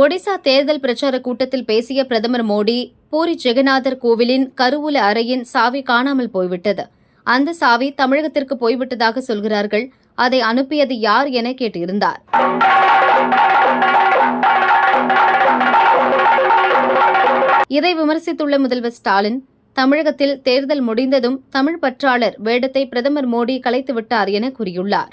ஒடிசா தேர்தல் பிரச்சார கூட்டத்தில் பேசிய பிரதமர் மோடி பூரி ஜெகநாதர் கோவிலின் கருவூல அறையின் சாவி காணாமல் போய்விட்டது. அந்த சாவி தமிழகத்திற்கு போய்விட்டதாக சொல்கிறார்கள். அதை அனுப்பியது யார் என கேட்டிருந்தார். இதை விமர்சித்துள்ள முதல்வர் ஸ்டாலின் தமிழகத்தில் தேர்தல் முடிந்ததும் தமிழ் பற்றாளர் வேடத்தை பிரதமர் மோடி கலைத்துவிட்டார் என கூறியுள்ளார்.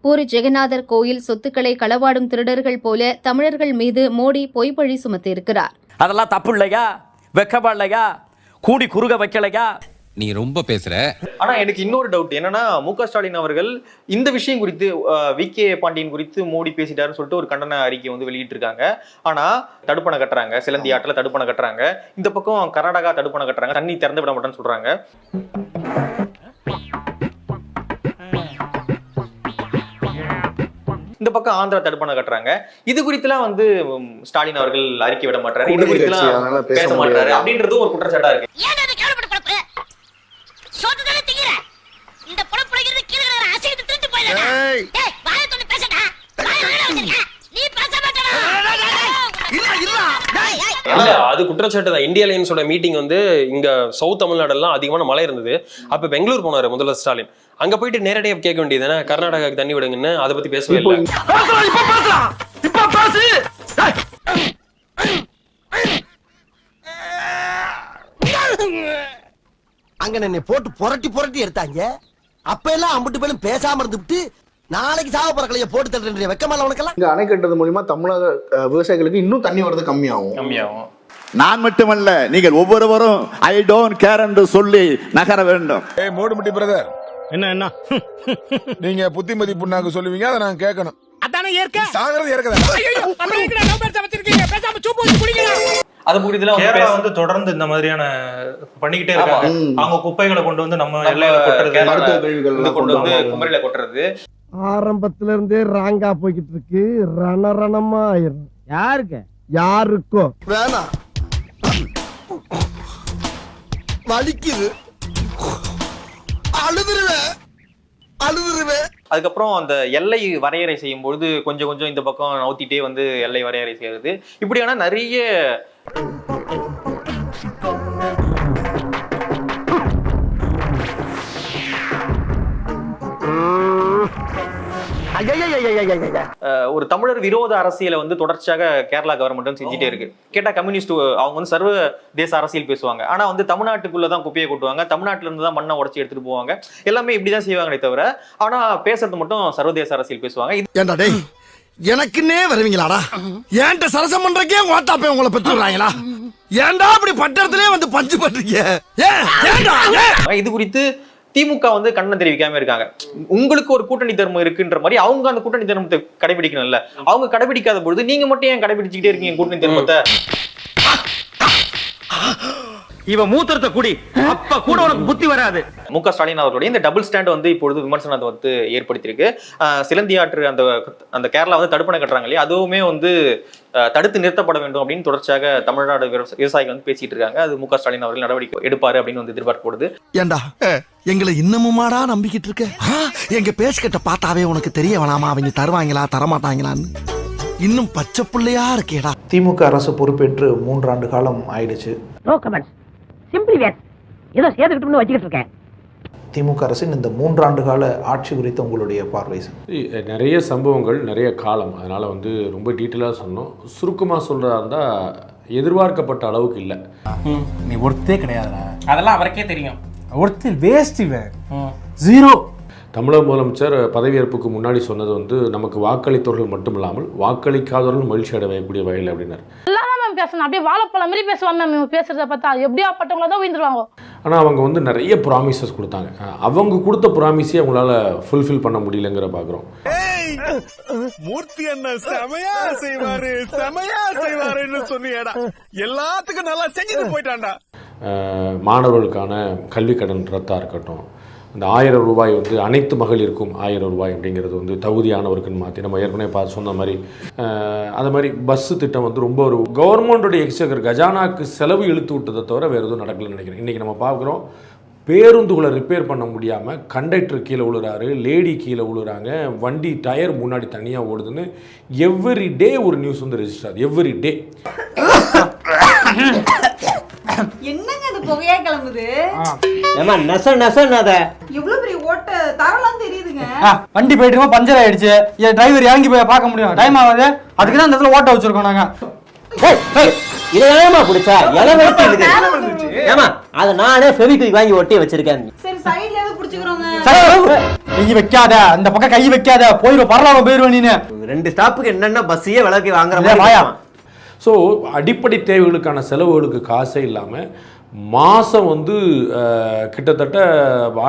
பூரி ஜெகநாதர் கோயில் சொத்துக்களை களவாடும் திருடர்கள் போல தமிழர்கள் மீது மோடி பொய்ப்பழி சுமத்தியிருக்கிறார். அதெல்லாம் தப்பு இல்லையா வெக்கமா இல்லையா கூடி குறுக வைக்கலையா? நீ ரொம்ப பேசுற. ஆனா எனக்கு இன்னொரு டவுட் என்னன்னா மு க ஸ்டாலின் அவர்கள் இந்த விஷயம் குறித்து வி. கே. பாண்டியன் குறித்து மோடி பேசிட்டாருன்னு சொல்லிட்டு ஒரு கண்டன அறிக்கை வந்து வெளியிட்டிருக்காங்க. ஆனா தடுப்பணை கட்டுறாங்க. சிலந்தி ஆற்றுல தடுப்பணை கட்டுறாங்க. இந்த பக்கம் கர்நாடகா தடுப்பணை கட்டுறாங்க. தண்ணி திறந்து விட மாட்டேன்னு சொல்றாங்க. இந்த பக்கம் ஆந்திரா தடுப்பணை கட்டுறாங்க. இது குறித்துலாம் வந்து ஸ்டாலின் அவர்கள் அறிக்கை விட மாட்டாரு. இது குறித்துலாம் பேச மாட்டாரு. அப்படின்றதும் ஒரு குற்றச்சாட்டா இருக்கு. அதை குற்றச்சாட்டு தான். இந்தியா லைன்ஸோட மீட்டிங் வந்து இங்க சவுத் தமிழ்நாடெல்லாம் அதிகமான மழை இருந்தது. அப்ப பெங்களூர் போனாரு முதல்வர் ஸ்டாலின். அங்க போயிட்டு நேரடியா கேட்க வேண்டியது கர்நாடகாக்கு தண்ணி விடுங்கன்னு அதை பத்தி பேசவே இல்லை. அங்க என்னை போட்டு புரட்டி புரட்டி எடுத்தாங்க. அப்ப எல்லாம் அம்பிட்டு பேரும் பேசாம இருந்துவிட்டு நாளைக்கு சாவ பறக்கலைய போட்டு தள்ளுற வெக்கமால உனக்கெல்லாம்? இங்க அணை கட்டுறது மூலியமா தமிழக விவசாயிகளுக்கு இன்னும் தண்ணி வரது கம்மியாகும். கம்மியாகும். நான் மட்டுமல்ல நீங்கள் ஒவ்வொருவரும் ஐ டோன்ட் கேர் என்று சொல்லி நகர வேண்டும். ஏய் மோடுமுட்டி பிரதர் என்ன என்ன? நீங்க புத்திமதி புண்ணாக்கு சொல்லுவீங்க அதை நான் கேட்கணும். அதானே ஏற்க சாகிறது குடிங்க அது வந்து கேரளா வந்து தொடர்ந்து இந்த மாதிரியான பண்ணிக்கிட்டே இருக்காங்க. அவங்க குப்பைகளை கொண்டு வந்து நம்ம எல்லையில கொட்டுறது கொண்டு வந்து குமரியில கொட்டுறது. ஆரம்பத்துல இருந்தே ராங்கா போய்கிட்டு இருக்கு. ரணரணமா ஆயிரும் யாருக்கு? யாருக்கும் வேணாம். வலிக்குது. அழுதுருவேன். அழுதுருவேன். அதுக்கப்புறம் அந்த எல்லை வரையறை செய்யும் பொழுது கொஞ்சம் கொஞ்சம் இந்த பக்கம் நவுத்திட்டே வந்து எல்லை வரையறை செய்யறது. இப்படியான நிறைய ஒரு தமிழர் விரோத அரசியலை வந்து தொடர்ச்சியாக கேரளா கவர்மெண்ட் செஞ்சுட்டே இருக்கு. கேட்டா கம்யூனிஸ்ட் அவங்க வந்து சர்வ தேச அரசியல் பேசுவாங்க. ஆனா வந்து தமிழ்நாட்டுக்குள்ள தான் குப்பையை கொட்டுவாங்க. தமிழ்நாட்டுல இருந்து தான் மண்ணை உடச்சி எடுத்துட்டு போவாங்க. எல்லாமே இப்படிதான் செய்வாங்களே தவிர ஆனா பேசுறது மட்டும் சர்வதேச அரசியல் பேசுவாங்க. எனக்குன்னே வருவீங்களாடா? ஏன்ட்ட சரசம் பண்றக்கே ஓட்டாப்பே உங்களை பெற்றுறாங்களா ஏன்டா அப்படி பட்டத்திலே வந்து பஞ்சு பண்றீங்க? இது குறித்து திமுக வந்து கண்ணை தெரிவிக்காம இருக்காங்க. உங்களுக்கு ஒரு கூட்டணி தர்மம் இருக்குன்ற மாதிரி அவங்க அந்த கூட்டணி தர்மத்தை கடைபிடிக்கணும்ல. அவங்க கடைபிடிக்காத பொழுது நீங்க மட்டும் ஏன் கடைபிடிச்சுக்கிட்டே இருக்கீங்க கூட்டணி தர்மத்தை? இவன் மூத்திரத்தை குடி அப்ப கூட உனக்கு புத்தி வராது. மு க ஸ்டாலின் அவர்களுடைய இந்த டபுள் ஸ்டாண்ட் வந்து இப்பொழுது விமர்சனத்தை வந்து ஏற்படுத்தியிருக்கு. ஆஹ் சிலந்தி ஆற்று அந்த அந்த கேரளா வந்து தடுப்பணை கட்டுறாங்க இல்லையா? அதுவுமே வந்து தடுத்து நிறுத்தப்பட வேண்டும் அப்படின்னு தொடர்ச்சியாக தமிழ்நாடு விவசா- விவசாயிகள் வந்து பேசிட்டு இருக்காங்க. அது மு க ஸ்டாலின் அவர்கள் நடவடிக்கை எடுப்பாரு அப்படின்னு வந்து எதிர்பார்க்கப்படுது ஏண்டா? எங்களை இன்னமுமாடா நம்பிக்கிட்டு இருக்க? எங்க பேசிக்கிட்ட பார்த்தாவே உனக்கு தெரிய வேணாமா? அவங்க தருவாங்களா தரமாட்டாங்களான்னு. இன்னும் பச்சை புள்ளையா இருக்கேடா. திமுக அரசு பொறுப்பேற்று மூன்றாண்டு காலம் ஆயிடுச்சு. சிம்பிளி வேட் ஏதோ சேர்த்துக்கிட்டோம்னு வச்சுக்கிட்டு இருக்கேன் திமுக அரசின் இந்த மூன்றாண்டு கால ஆட்சி குறித்த உங்களுடைய பார்வை நிறைய சம்பவங்கள் நிறைய காலம். அதனால வந்து ரொம்ப டீட்டெயிலாக சொன்னோம். சுருக்கமாக சொல்றதா இருந்தா எதிர்பார்க்கப்பட்ட அளவுக்கு இல்லை. நீ ஒருத்தே கிடையாதுடா. அதெல்லாம் அவருக்கே தெரியும். ஒருத்தர் வேஸ்ட் இவன் ஜீரோ தமிழக முதலமைச்சர் பதவியேற்புக்கு முன்னாடி சொன்னது வந்து நமக்கு வாக்களித்தவர்கள் மட்டும் இல்லாமல் வாக்களிக்காதவர்கள் மகிழ்ச்சி அடையக்கூடிய வகையில் அப்படின்னார். பேசணும் அப்படியே வாழைப்பழம் மாதிரி பேசுவாங்க மேம். இவங்க பேசுறத பார்த்தா எப்படியா பட்டவங்கள தான் உயிர்ந்துருவாங்க. ஆனால் அவங்க வந்து நிறைய ப்ராமிசஸ் கொடுத்தாங்க. அவங்க கொடுத்த ப்ராமிஸே அவங்களால ஃபுல்ஃபில் பண்ண முடியலங்கிற பார்க்குறோம் மூர்த்தி என்ன செமையா செய்வாரு செமையா செய்வாருன்னு சொன்னியடா. எல்லாத்துக்கும் நல்லா செஞ்சுட்டு போயிட்டான்டா. அஹ் மாணவர்களுக்கான கல்வி கடன் ரத்தாக இருக்கட்டும் இந்த ஆயிரம் ரூபாய் வந்து அனைத்து மகளிருக்கும் ஆயிரம் ரூபாய் அப்படிங்கிறது வந்து தகுதியானவருக்குன்னு மாற்றி நம்ம ஏற்கனவே பார்த்து சொன்ன மாதிரி அது மாதிரி பஸ்ஸு திட்டம் வந்து ரொம்ப ஒரு கவர்மெண்டோடைய எக்ஸகர் கஜானாக்கு செலவு இழுத்து விட்டதை தவிர வேறு எதுவும் நடக்கலன்னு நினைக்கிறேன் இன்றைக்கி நம்ம பார்க்குறோம் பேருந்துகளை ரிப்பேர் பண்ண முடியாமல் கண்டக்டர் கீழே விழுறாரு லேடி கீழே விழுறாங்க வண்டி டயர் முன்னாடி தனியாக ஓடுதுன்னு எவ்ரி டே ஒரு நியூஸ் வந்து ரெஜிஸ்டர் ஆகுது எவ்ரி டே என்னங்க இது புகையா கிளம்புது? ஏமா நெச நெசன்னாத எவ்வளவு பெரிய ஓட்ட தரலாம் தெரியுதுங்க. வண்டி போயிட்டு பஞ்சர் ஆயிடுச்சு. டிரைவர் இறங்கி போய் பார்க்க முடியும். டைம் ஆகாது. அதுக்கு தான் இந்த இடத்துல ஓட்ட வச்சிருக்கோம் நாங்க. இதை ஏமா பிடிச்சா? இலை இருக்கு ஏமா அதை நானே ஃபெவிக்விக் வாங்கி ஒட்டி வச்சிருக்கேன். சரி சைடுல ஏதோ புடிச்சுக்கிறோங்க. கை வைக்காத. அந்த பக்கம் கை வைக்காத. போயிடும் பரவாயில்ல போயிடுவேன் நீனு. ரெண்டு ஸ்டாப்புக்கு என்னென்ன பஸ்ஸையே விலைக்கு வாங்குற இதே மாதிரி? ஸோ அடிப்படை தேவைகளுக்கான செலவுகளுக்கு காசே இல்லாமல் மாதம் வந்து கிட்டத்தட்ட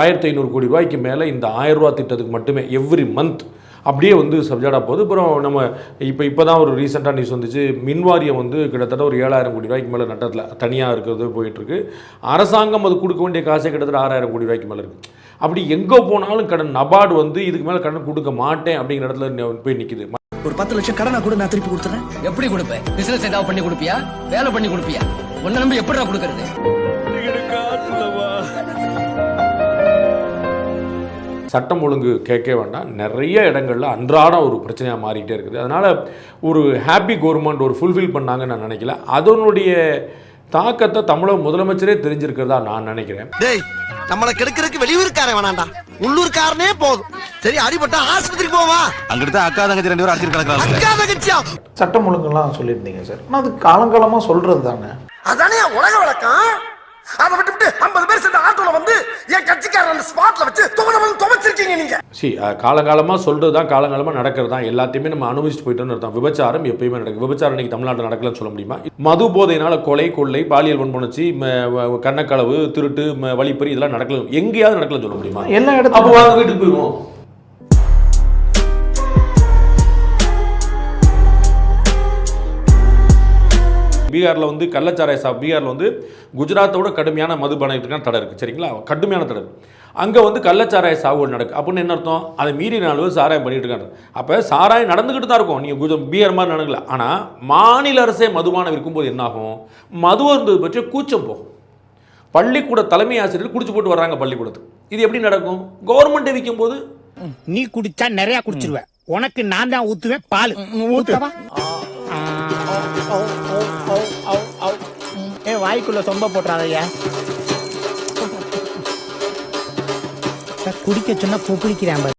ஆயிரத்தி ஐநூறு கோடி ரூபாய்க்கு மேலே இந்த ஆயிரம் ரூபா திட்டத்துக்கு மட்டுமே எவ்ரி மந்த் அப்படியே வந்து சப்ஜெக்டாக போகுது. அப்புறம் நம்ம இப்போ இப்போ தான் ஒரு ரீசெண்டாக நியூஸ் வந்துச்சு. மின்வாரியம் வந்து கிட்டத்தட்ட ஒரு ஏழாயிரம் கோடி ரூபாய்க்கு மேலே நட்டத்தில் தனியாக இருக்கிறது போயிட்டுருக்கு அரசாங்கம் அது கொடுக்க வேண்டிய காசே கிட்டத்தட்ட ஆறாயிரம் கோடி ரூபாய்க்கு மேலே இருக்குது அப்படி எங்கே போனாலும் கடன் நபார்டு வந்து இதுக்கு மேலே கடன் கொடுக்க மாட்டேன் அப்படிங்கிற இடத்துல போய் நிற்கிது ஒரு பத்து லட்சம் கடனை கூட நான் திருப்பி கொடுத்துறேன். எப்படி கொடுப்பேன்? பிசினஸ் ஏதாவது பண்ணி கொடுப்பியா? வேலை பண்ணி கொடுப்பியா? ஒன்ன நம்பி எப்படிடா கொடுக்கறது? சட்டம் ஒழுங்கு கேட்க வேண்டாம். நிறைய இடங்கள்ல அன்றாட ஒரு பிரச்சனையாக மாறிக்கிட்டே இருக்குது. அதனால் ஒரு ஹாப்பி கவர்மெண்ட் ஒரு ஃபுல்ஃபில் பண்ணாங்கன்னு நான் நினைக்கல. அதனுடைய தாக்கத்தை தமிழக முதலமைச்சரே தெரிஞ்சிருக்கிறதா நான் நினைக்கிறேன். டேய் நம்மள கெடுக்கிறதுக்கு வெளியூர்காரன் வேணாண்டா. உள்ளூர்காரனே போதும். சரி அடிபட்டா ஆஸ்பத்திரிக்கு போவா அங்கிட்டு அக்கா தங்கச்சி ரெண்டு பேரும் அடிச்சிட்டு கிடக்குறாங்க அக்கா தங்கச்சியா? சட்டம் ஒழுங்குலாம் சொல்லியிருந்தீங்க சார். ஆனால் அது காலங்காலமாக சொல்கிறது தானே. அதானே உலக வழக்கம்? அதை விட்டுவிட்டு ஐம்பது பேர் சேர்ந்த ஆட்டோல வந்து என் கட்சிக்காரன் அந்த ஸ்பாட்ல வச்சு துவன வந்து துவைச்சிருக்கீங்க நீங்க. சி காலங்காலமாக சொல்கிறது தான் காலங்காலமாக நடக்கிறது தான் எல்லாத்தையுமே நம்ம அனுபவிச்சுட்டு போயிட்டோம்னு அர்த்தம். விபச்சாரம் எப்பயுமே நடக்கும் விபச்சாரம் இன்னைக்கு தமிழ்நாட்டில் நடக்கலன்னு சொல்ல முடியுமா? மது போதையினால கொலை கொள்ளை பாலியல் வன்புணர்ச்சி கண்ணக்களவு திருட்டு வழிப்பறி இதெல்லாம் நடக்கல. எங்கேயாவது நடக்கலன்னு சொல்ல முடியுமா? எல்லா வாங்க வீட்டுக்கு போயிடுவோம் பீகாரில் வந்து கள்ளச்சாராய சா பீகாரில் வந்து குஜராத்தோட கடுமையான மதுபானத்துக்கான தடை இருக்குது சரிங்களா? கடுமையான தடை அங்கே வந்து கள்ளச்சாராய சாகுபடி நடக்கு. அப்படின்னு என்ன அர்த்தம்? அதை மீறி நாலு பேர் சாராயம் பண்ணிட்டு இருக்காங்க. அப்போ சாராயம் நடந்துக்கிட்டு தான் இருக்கும். நீங்கள் குஜ பீகார் மாதிரி நடக்கல. ஆனால் மாநில அரசே மதுபானம் விற்கும்போது என்னாகும்? மது இருந்தது பற்றிய கூச்சம் போகும். பள்ளிக்கூட தலைமை ஆசிரியர் குடிச்சு போட்டு வர்றாங்க பள்ளிக்கூடத்துக்கு. இது எப்படி நடக்கும்? கவர்மெண்ட் விற்கும் போது நீ குடிச்சா நிறைய குடிச்சிருவ. உனக்கு நான் தான் ஊத்துவேன் பால். ஊத்தவா? ஏ வாய்க்குள்ள சொம்ப போட்டுறாதையா குடிக்க சொன்னா குடிக்கிறேன்